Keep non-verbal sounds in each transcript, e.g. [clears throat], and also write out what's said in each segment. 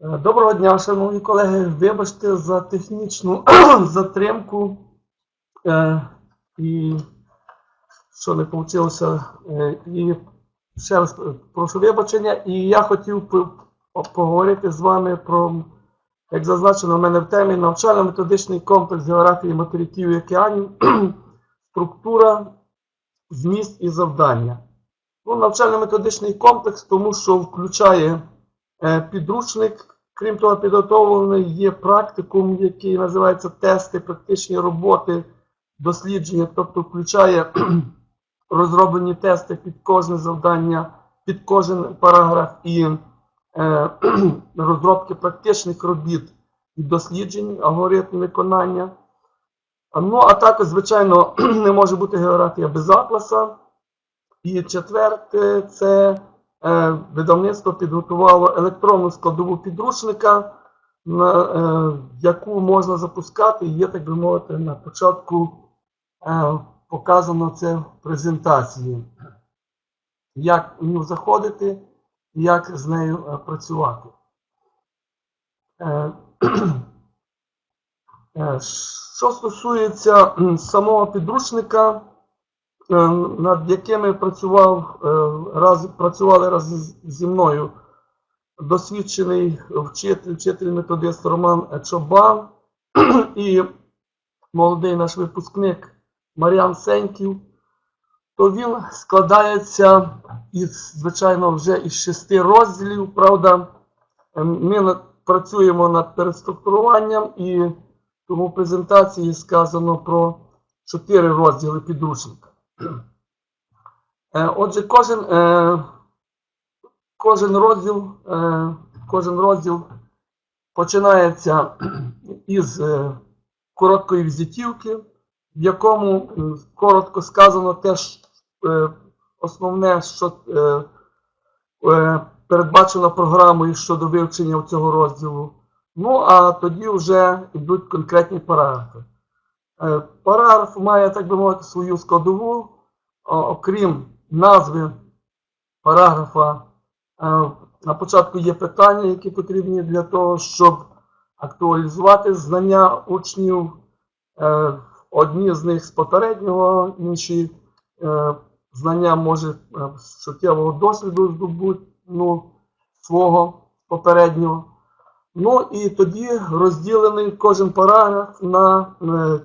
Е, Доброго дня, шановні колеги. Вибачте за технічну [clears throat] затримку е, і що не вийшло. Е, і ще раз прошу вибачення. І я хотів по- по- поговорити з вами про, як зазначено в мене в темі, навчально-методичний комплекс географії материків і океанів, [clears throat] структура, зміст і завдання. Ну, навчально-методичний комплекс, тому що включає підручник, крім того, підготовлений є практикум, який називається тести, практичні роботи, дослідження, тобто включає [clears throat] розроблені тести під кожне завдання, під кожен параграф і е, [clears throat] розробки практичних робіт і досліджень, алгоритм виконання. Ну, а також, звичайно, [clears throat] не може бути географія без атласа. І четверте, це е, видавництво підготувало електронну складову підручника, на е, яку можна запускати. Є, так би мовити, на початку е, показано це в презентації. Як в нього заходити, як з нею е, працювати. Е, [clears throat] е, Що стосується самого підручника, е, над якими працював, е, раз, працювали разом зі мною досвідчений вчитель, вчитель методист Роман Чобан [clears throat] і молодий наш випускник Мар'ян Сеньків, то він складається із, звичайно, вже із шести розділів. Правда, е, ми працюємо над переструктуруванням і тому в презентації сказано про чотири розділи підручника. Е, Отже, кожен, е, кожен розділ, е, кожен розділ починається із короткої візитівки, в якому коротко сказано теж основне, що передбачено програмою щодо вивчення цього розділу. Ну, а тоді вже йдуть конкретні параграфи. Е, Параграф має, так би мовити, свою складову, окрім назви параграфа. е, На початку є питання, які потрібні для того, щоб актуалізувати знання учнів. Е, Одні з них з попереднього, інші е, знання може е, з життєвого досвіду здобути свого попереднього. Ну і тоді розділений кожен параграф на е,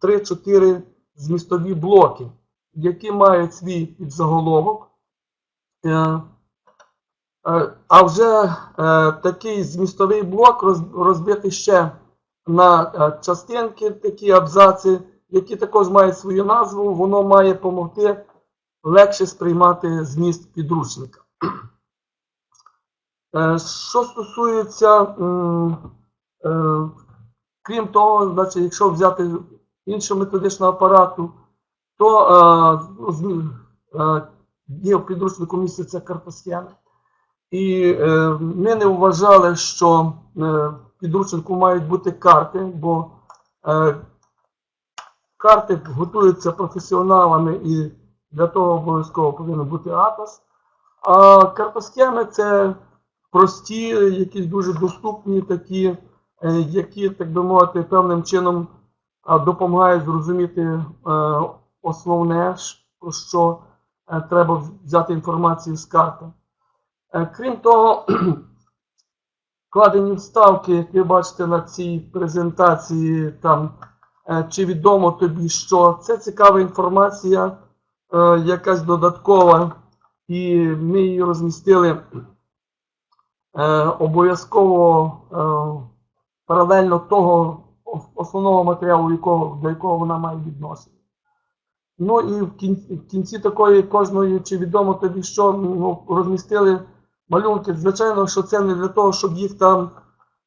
3-4 змістові блоки, які мають свій підзаголовок. Е, е, А вже е, такий змістовий блок роз- розбитий ще на частинки, такі абзаци, які також мають свою назву, воно має допомогти легше сприймати зміст підручника. Що стосується, крім того, значить, якщо взяти іншого методичного апарату, то е, ну, е, є в підручнику містяться картосхеми. І е, ми не вважали, що в підручнику мають бути карти, бо карти готуються професіоналами і для того обов'язково повинен бути атлас. А картосхеми це прості, якісь дуже доступні, такі, які, так би мовити, певним чином а, допомагають зрозуміти е, основне, про що е, треба взяти інформацію з карти. Е, Крім того, [clears throat] вкладені вставки, як ви бачите на цій презентації, там, чи відомо тобі, що це цікава інформація, якась додаткова, і ми її розмістили обов'язково паралельно того основного матеріалу, якого, до якого вона має відношення. Ну і в кінці, в кінці такої кожної, чи відомо тобі, що ну, розмістили малюнки. Звичайно, що це не для того, щоб їх там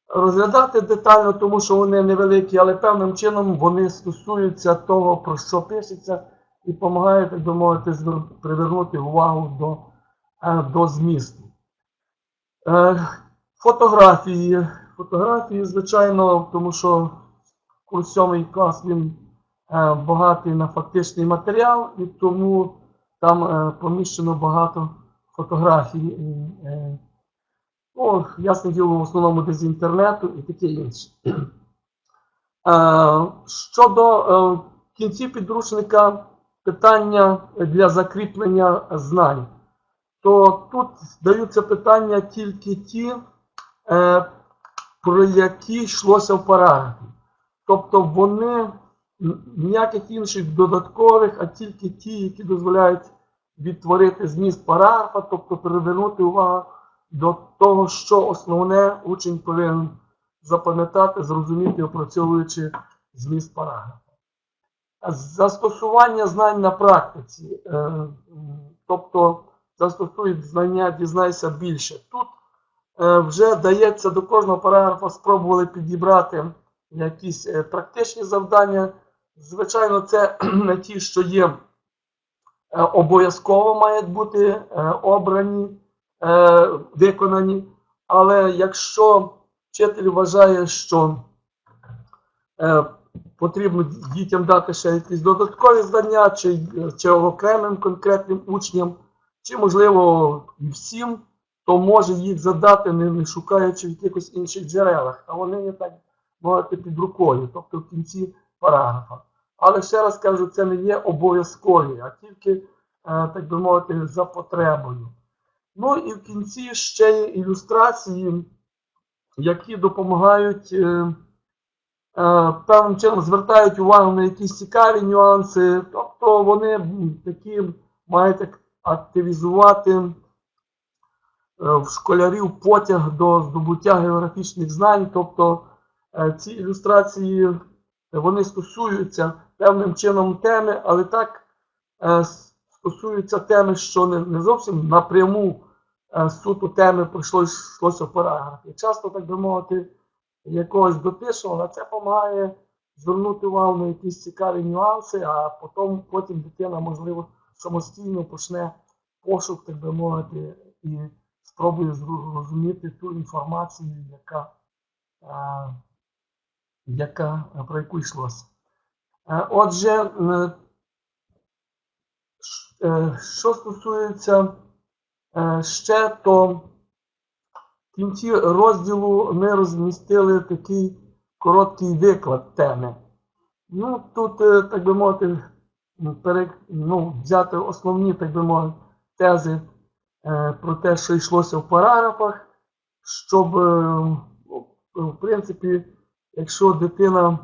розглядати детально, тому що вони невеликі, але певним чином вони стосуються того, про що пишеться, і допомагають, так би мовити, привернути увагу до, е, до змісту. Е, Фотографії. Фотографії, звичайно, тому що курс сьомий клас він е, багатий на фактичний матеріал, і тому там е, поміщено багато фотографій. Е, Ну, ясне діло, в основному десь з інтернету і таке інше. Е, Щодо е, кінці підручника питання для закріплення знань, то тут даються питання тільки ті, е, про які йшлося в параграфі. Тобто вони ніяких інших додаткових, а тільки ті, які дозволяють відтворити зміст параграфа, тобто привернути увагу до того, що основне учень повинен запам'ятати, зрозуміти, опрацьовуючи зміст параграфа. Застосування знань на практиці, е, тобто застосують знання, дізнайся більше. Тут е, вже дається до кожного параграфа, спробували підібрати якісь е, практичні завдання. Звичайно, це [clears throat] не ті, що є е, обов'язково мають бути е, обрані, виконані. Але якщо вчитель вважає, що потрібно дітям дати ще якісь додаткові знання, чи, чи окремим конкретним учням, чи, можливо, всім, то може їх задати, не, не шукаючи в якихось інших джерелах, а вони є так мовити під рукою, тобто в кінці параграфа. Але ще раз кажу, це не є обов'язкові, а тільки, е, так би мовити, за потребою. Ну і в кінці ще є ілюстрації, які допомагають е, е, певним чином звертають увагу на якісь цікаві нюанси. Тобто вони такі мають активізувати в школярів потяг до здобуття географічних знань. Тобто ці ілюстрації вони стосуються певним чином теми, але так е, стосуються теми, що не, зовсім напряму е, суто теми пройшло йшлося в параграфі. Часто, так би мовити, якогось дописував, а це допомагає звернути увагу на якісь цікаві нюанси, а потім, потім дитина, можливо, самостійно почне пошук, так би мовити, і спробує зрозуміти ту інформацію, яка, е, яка е, про яку йшлося. Е, Отже, е, що стосується ще, то в кінці розділу ми розмістили такий короткий виклад теми. Ну, тут, так би мовити, ну, взяти основні, так би мовити, тези про те, що йшлося в параграфах, щоб, в принципі, якщо дитина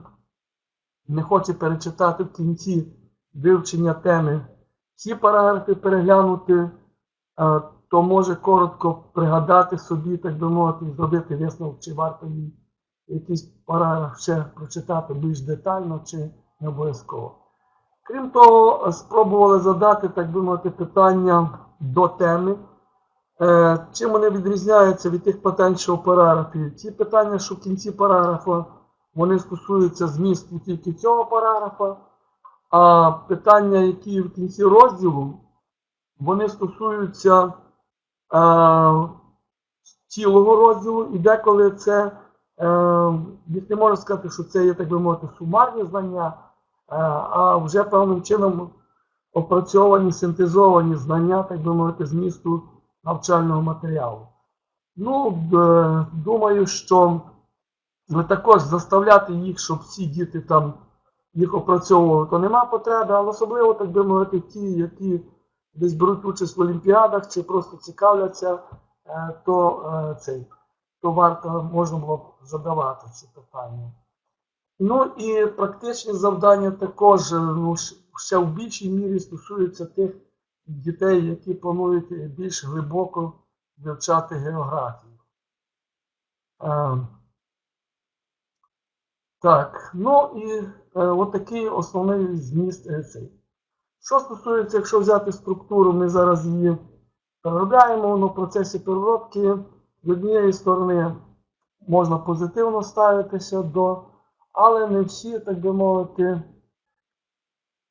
не хоче перечитати в кінці вивчення теми всі параграфи переглянути, е, то може коротко пригадати собі, так би мовити, зробити висновок, чи варто їй якийсь параграф ще прочитати більш детально, чи не обов'язково. Крім того, спробували задати, так би мовити, питання до теми. Е, Чим вони відрізняються від тих питань, що в параграфі? Ті питання, що в кінці параграфа, вони стосуються змісту тільки цього параграфа, а питання, які в кінці розділу, вони стосуються е, цілого розділу, і деколи це, е, не можна сказати, що це є, так би мовити, сумарні знання, е, а вже певним чином опрацьовані, синтезовані знання, так би мовити, змісту навчального матеріалу. Ну, е, думаю, що ви також заставляти їх, щоб всі діти там їх опрацьовували, то нема потреби, але особливо, так би мовити, ті, які десь беруть участь в олімпіадах чи просто цікавляться, е, то е, цей, то варто можна було б задавати ці питання. Ну і практичні завдання також е, ну, ще в більшій мірі стосуються тих дітей, які планують більш глибоко вивчати географію. Так, ну і е, от такий основний зміст е, цей. Що стосується, якщо взяти структуру, ми зараз її переробляємо, воно в процесі переробки з однієї сторони можна позитивно ставитися до, але не всі, так би мовити,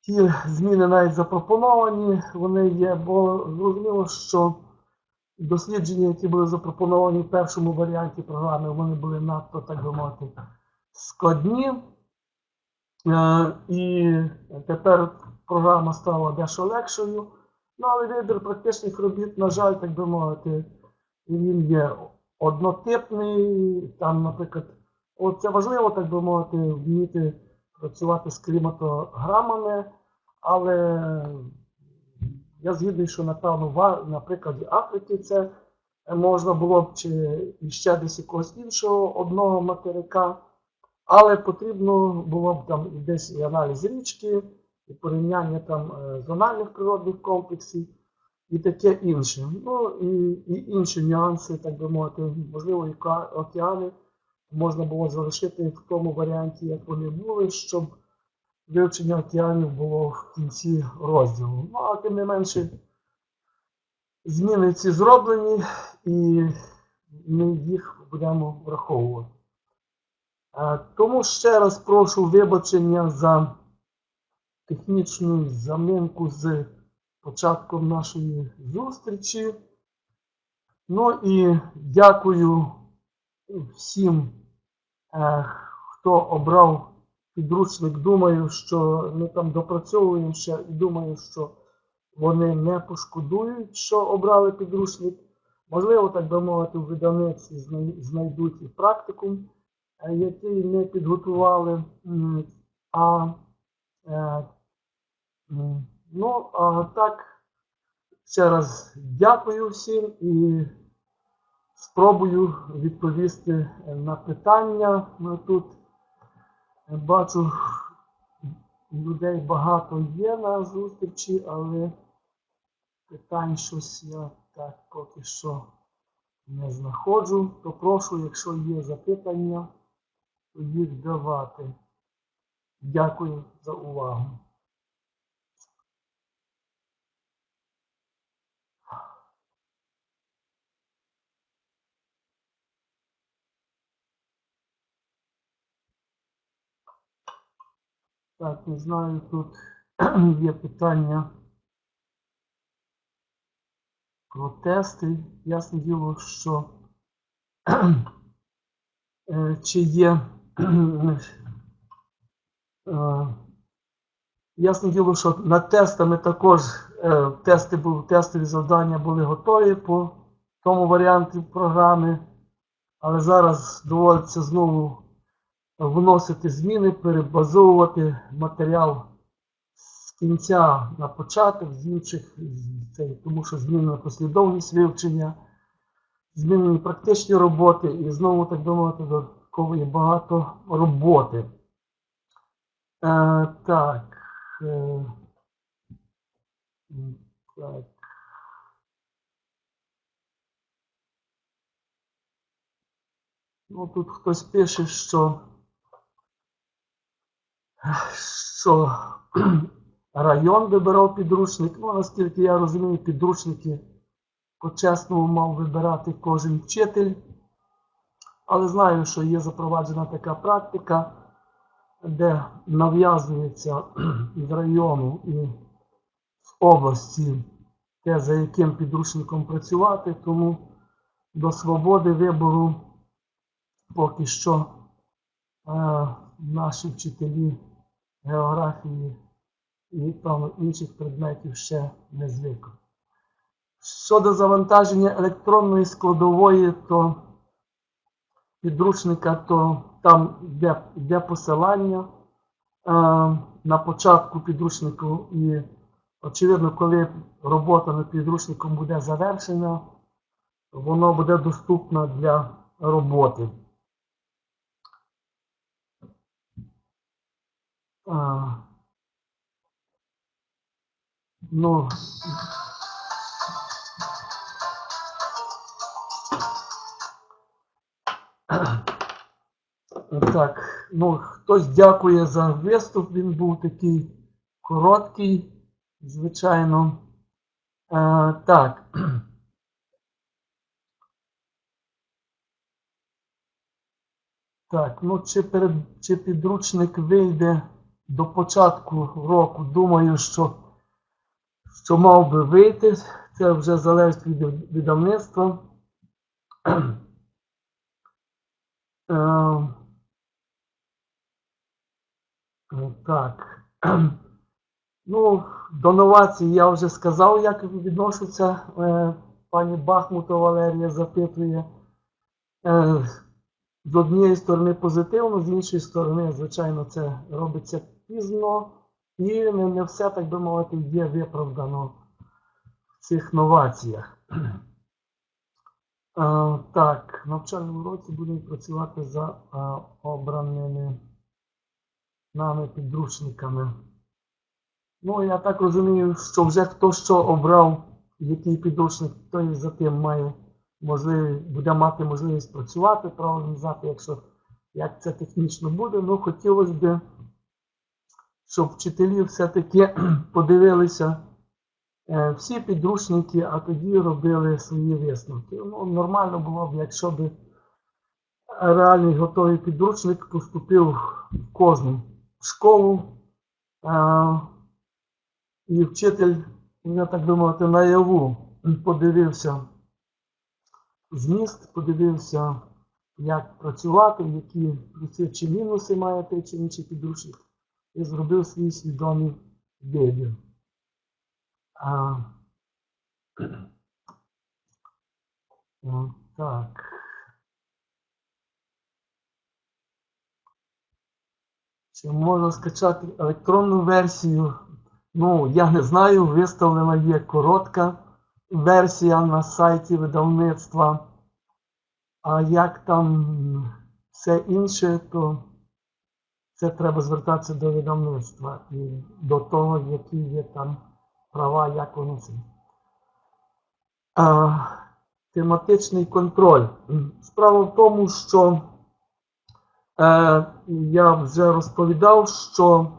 ті зміни навіть запропоновані, вони є, бо зрозуміло, що дослідження, які були запропоновані в першому варіанті програми, вони були надто, так би мовити, складні. Е, І тепер програма стала дещо легшою. Ну, але вибір практичних робіт, на жаль, так би мовити, він є однотипний, там, наприклад, це важливо, так би мовити, вміти працювати з кліматограмами, але я згідний, що напевно, ва- на прикладі Африки це можна було б чи ще десь якогось іншого одного материка, але потрібно було б там десь і аналіз річки, і порівняння там е, зональних природних комплексів і таке інше. Ну і, і інші нюанси, так би мовити, можливо, і океани можна було залишити в тому варіанті, як вони були, щоб вивчення океанів було в кінці розділу. Ну, а тим не менше, зміни ці зроблені, і ми їх будемо враховувати. Тому ще раз прошу вибачення за технічну заминку з початком нашої зустрічі. Ну і дякую всім, е, хто обрав підручник. Думаю, що ми там допрацьовуємо ще і думаю, що вони не пошкодують, що обрали підручник. Можливо, так би мовити, в видавництві знайдуть і практикум, який не підготували. А, е, ну, а так, ще раз дякую всім і спробую відповісти на питання. Тут е, бачу, людей багато є на зустрічі, але питань щось я так поки що не знаходжу. То прошу, якщо є запитання, їх давати. Дякую за увагу. Так, не знаю, тут [clears throat] є питання про тести. Ясне діло, що [clears throat] е, чи є. Е, Ясне діло, що над тестами також е, тести були, тестові завдання були готові по тому варіанті програми, але зараз доводиться знову вносити зміни, перебазовувати матеріал з кінця на початок, з інших, тому що змінена послідовність вивчення, змінені практичні роботи, і знову, так мовити, є багато роботи. Е, так. Е, так. Ну, тут хтось пише, що, що [clears throat] район вибирав підручник. Ну, наскільки я розумію, підручники по-чесному мав вибирати кожен вчитель. Але знаю, що є запроваджена така практика, де нав'язується [clears throat] з району і з області те, за яким підручником працювати, тому до свободи вибору поки що е, наші вчителі географії і там інших предметів ще не звикли. Щодо завантаження електронної складової, то підручника, то там йде, йде посилання е, на початку підручнику і, очевидно, коли робота над підручником буде завершена, воно буде доступно для роботи. А, ну, так, ну, хтось дякує за виступ, він був такий короткий, звичайно. А, так. [clears throat] Так, ну чи, перед, чи підручник вийде до початку року, думаю, що, що мав би вийти. Це вже залежить від видавництва. [clears throat] Е, Так. [clears throat] Ну, до новацій я вже сказав, як відношуться. Е, Пані Бахмутова Валерія запитує. Е, З однієї сторони позитивно, з іншої сторони, звичайно, це робиться пізно, і не все, так би мовити, є виправдано в цих новаціях. [clears throat] Так, в навчальному році будемо працювати за обраними нами підручниками. Ну, я так розумію, що вже хто що обрав, який підручник, той за тим має можливість, буде мати можливість працювати, правильно знати, якщо як це технічно буде. Ну, хотілося б, щоб вчителі все-таки [clears throat] подивилися всі підручники, а тоді робили свої висновки. Ну, нормально було б, якщо б реальний готовий підручник поступив в кожну школу. е, і вчитель, я так би наяву подивився зміст, подивився, як працювати, які плюси чи мінуси має той чи інший підручник, і зробив свій свідомий вибір. А, ну, так. Чи можна скачати електронну версію? Ну, я не знаю, виставлена є коротка версія на сайті видавництва. А як там все інше, то це треба звертатися до видавництва і до того, які є там права, як вони це. Тематичний контроль. Справа в тому, що е, я вже розповідав, що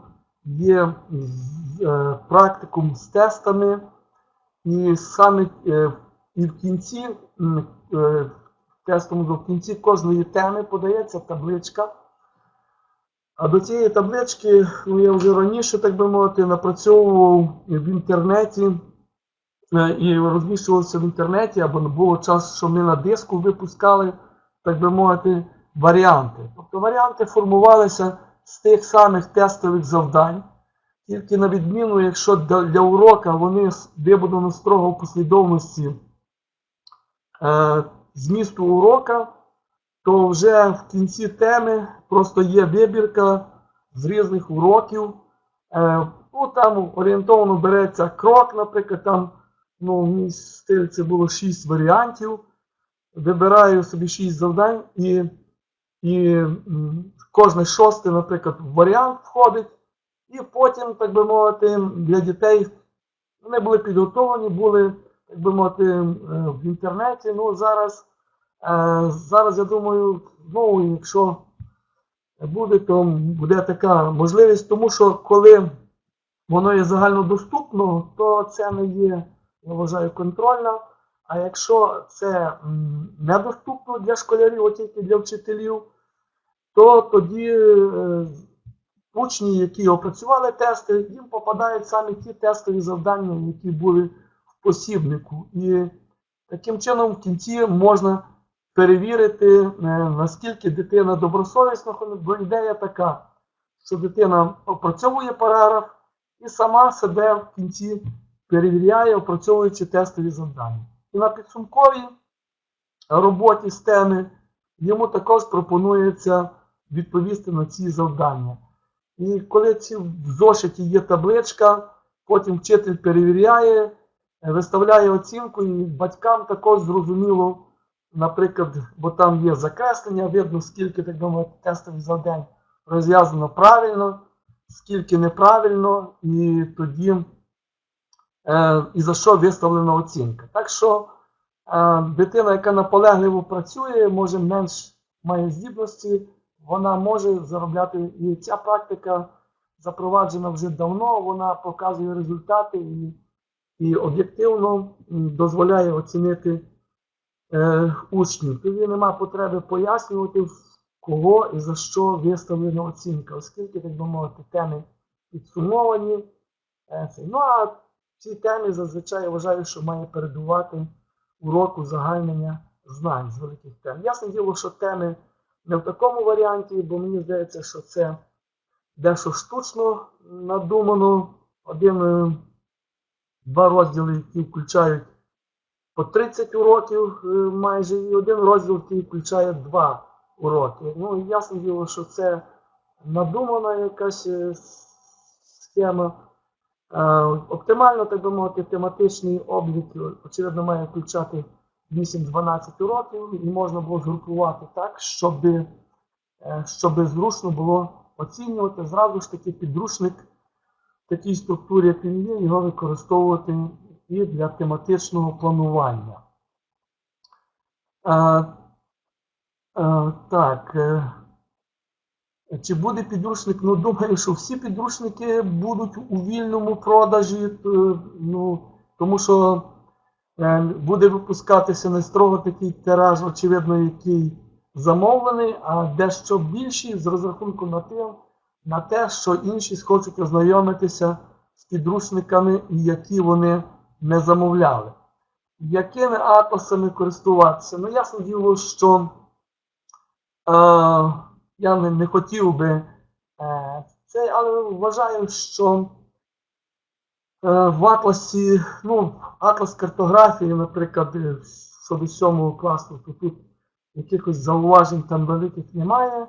є е, практикум з тестами, і саме е, і в кінці, е, тестом в кінці кожної теми подається табличка. А до цієї таблички, ну я вже раніше, так би мовити, напрацьовував в інтернеті е, і розміщувався в інтернеті, або було час, що ми на диску випускали, так би мовити, варіанти. Тобто варіанти формувалися з тих самих тестових завдань, тільки на відміну, якщо для урока вони вибудовані строго в послідовності е, змісту урока, то вже в кінці теми просто є вибірка з різних уроків. Е, ну, там орієнтовно береться крок, наприклад, там ну, в мій стиль це було 6 варіантів. Вибираю собі 6 завдань і, і кожне шосте, наприклад, варіант входить. І потім, так би мовити, для дітей вони були підготовлені, були, так би мовити, е, в інтернеті. Ну, зараз, зараз я думаю, знову, якщо буде, то буде така можливість, тому що коли воно є загальнодоступно, то це не є, я вважаю, контрольно. А якщо це недоступно для школярів, а тільки для вчителів, то тоді е, учні, які опрацювали тести, їм попадають саме ті тестові завдання, які були в посібнику. І таким чином в кінці можна перевірити, е, наскільки дитина добросовісна, бо ідея така, що дитина опрацьовує параграф і сама себе в кінці перевіряє, опрацьовуючи тестові завдання. І на підсумковій роботі з йому також пропонується відповісти на ці завдання. І коли в зошиті є табличка, потім вчитель перевіряє, виставляє оцінку, і батькам також зрозуміло, наприклад, бо там є закреслення, видно, скільки так би мовити, тестових завдань розв'язано правильно, скільки неправильно, і тоді е, і за що виставлена оцінка. Так що е, дитина, яка наполегливо працює, може менш має здібності, вона може заробляти. І ця практика запроваджена вже давно, вона показує результати і, і об'єктивно дозволяє оцінити е, учнів. Тоді нема потреби пояснювати, в кого і за що виставлена оцінка, оскільки, так би мовити, теми підсумовані. Е. Ну а ці теми зазвичай я вважаю, що має передувати уроку загальнення знань з великих тем. Ясне діло, що теми не в такому варіанті, бо мені здається, що це дещо штучно надумано. Один, е, розділи, які включають по 30 уроків е, майже і один розділ, який включає два уроки. Ну, і ясно діло, що це надумана якась е, схема. Е, Оптимально, так би мовити, тематичний облік, очевидно, має включати 8-12 уроків, і можна було згрупувати так, щоб, щоб зручно було оцінювати. Зразу ж таки підручник в такій структурі, як він є, його використовувати і для тематичного планування. Е, е, так. е, чи буде підручник? Ну, думаю, що всі підручники будуть у вільному продажі, ну, тому що е, буде випускатися не строго такий тираж, очевидно, який замовлений, а дещо більший з розрахунку на те, на те, що інші схочуть ознайомитися з підручниками, які вони не замовляли. Якими атласами користуватися? Ну, ясно діло, що е, я не, не хотів би е, це, але вважаю, що е, в атласі, ну, атлас картографії, наприклад, е, щодо сьомого класу, то тут якихось зауважень там великих немає.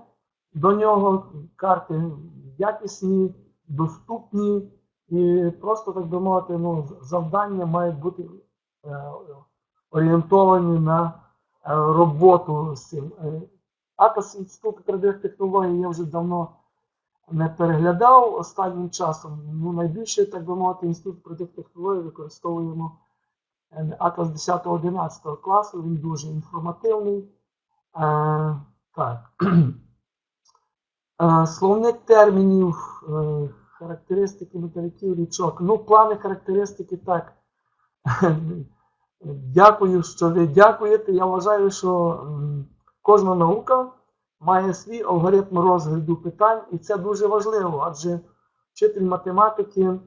До нього карти якісні, доступні, і просто, так би мовити, ну, завдання мають бути е, орієнтовані на е, роботу з цим. Атлас Інституту трудових технологій я вже давно не переглядав останнім часом. Ну, найбільше, так би мовити, інститут трудових технологій використовуємо е, Атлас 10-11 класу, він дуже інформативний. Е, так. [clears throat] Словник термінів, е, характеристики материків, річок. Ну, плани характеристики так. [laughs] Дякую, що ви дякуєте. Я вважаю, що кожна наука має свій алгоритм розгляду питань, і це дуже важливо, адже вчитель математики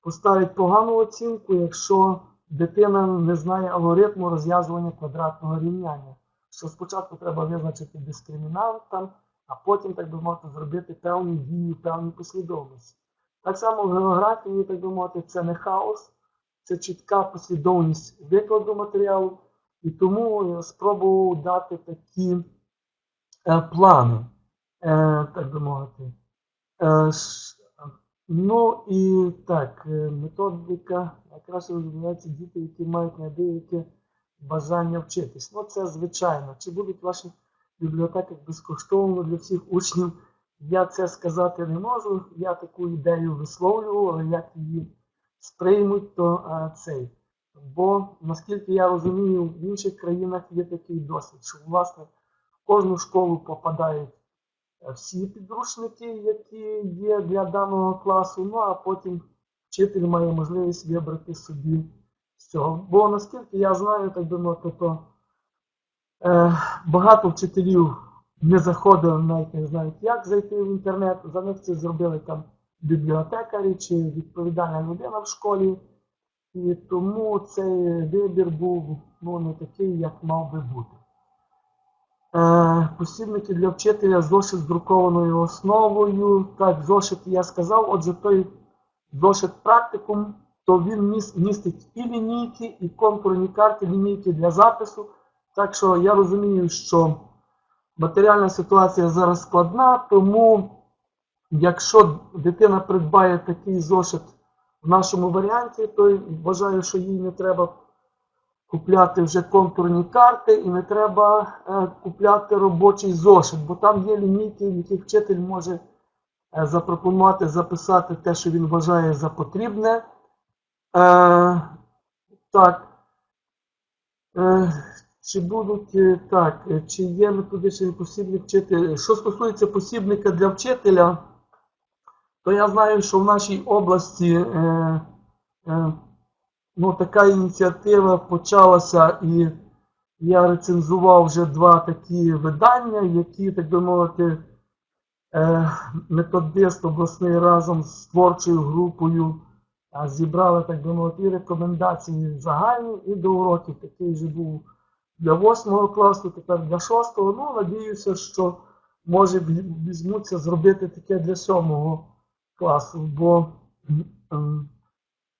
поставить погану оцінку, якщо дитина не знає алгоритму розв'язування квадратного рівняння. Що спочатку треба визначити дискримінантом, а потім, так би мовити, зробити певні дії, певні послідовності. Так само в географії, так би мовити, це не хаос, це чітка послідовність викладу матеріалу, і тому я спробував дати такі е, плани, е, так би мовити. Е, ну і так, е, методика якраз розвиваються діти, які мають неабияке бажання вчитись. Ну, це звичайно. Чи будуть ваші бібліотеки безкоштовно для всіх учнів? Я це сказати не можу. Я таку ідею висловлював, але як її сприймуть, то а, цей. Бо, наскільки я розумію, в інших країнах є такий досвід, що власне в кожну школу попадають е, всі підручники, які є для даного класу, ну а потім вчитель має можливість вибрати собі з цього. Бо наскільки я знаю, так би мовити, то багато вчителів не заходили, навіть не знають, як зайти в інтернет. За них це зробили там бібліотекарі чи відповідальна людина в школі. І тому цей вибір був ну, не такий, як мав би бути. Е, посібники для вчителя зошит з друкованою основою. Так, зошит я сказав, отже, той зошит практикум, то він містить і лінійки, і контурні карти, лінійки для запису. Так що я розумію, що матеріальна ситуація зараз складна, тому якщо дитина придбає такий зошит в нашому варіанті, то вважаю, що їй не треба купляти вже контурні карти і не треба е, купляти робочий зошит, бо там є лінійки, в яких вчитель може е, запропонувати записати те, що він вважає за потрібне. Е, так. Е, чи будуть е, так, е, чи є методичний посібник вчителя? Що стосується посібника для вчителя, то я знаю, що в нашій області е, е, ну, така ініціатива почалася, і я рецензував вже два такі видання, які, так би мовити, е, методист обласний разом з творчою групою зібрали, так би мовити, і рекомендації загальні, і до уроків. Такий вже був для восьмого класу, тепер для шостого. Ну, надіюся, що може візьмуться зробити таке для сьомого класу, бо м,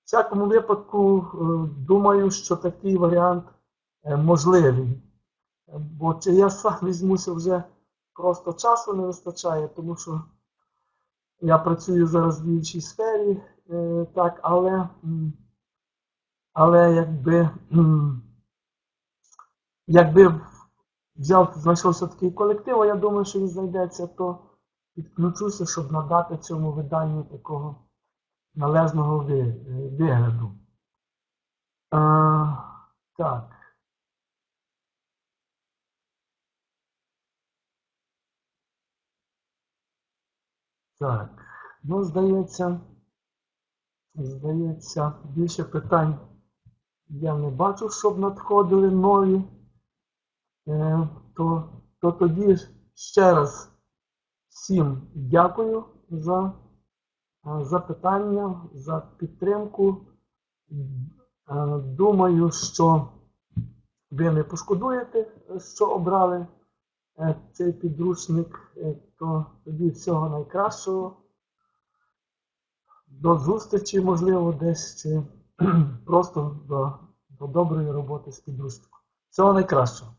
всякому випадку, е, думаю, що такий варіант е, можливий. Бо чи я сам [laughs] візьмуся вже просто часу не вистачає, тому що я працюю зараз в іншій сфері, е, так, але, але якби, якби взяв, знайшовся такий колектив, я думаю, що він знайдеться, то підключуся, щоб надати цьому виданню такого належного вигляду. А, так. Так. Ну, здається, здається, більше питань я не бачу, щоб надходили нові. Е, то, то тоді ще раз всім дякую за е, запитання, за підтримку. Е, Думаю, що ви не пошкодуєте, що обрали цей підручник, то тоді всього найкращого. До зустрічі, можливо, десь чи [clears throat] просто до, до доброї роботи з підручником. Всього найкращого.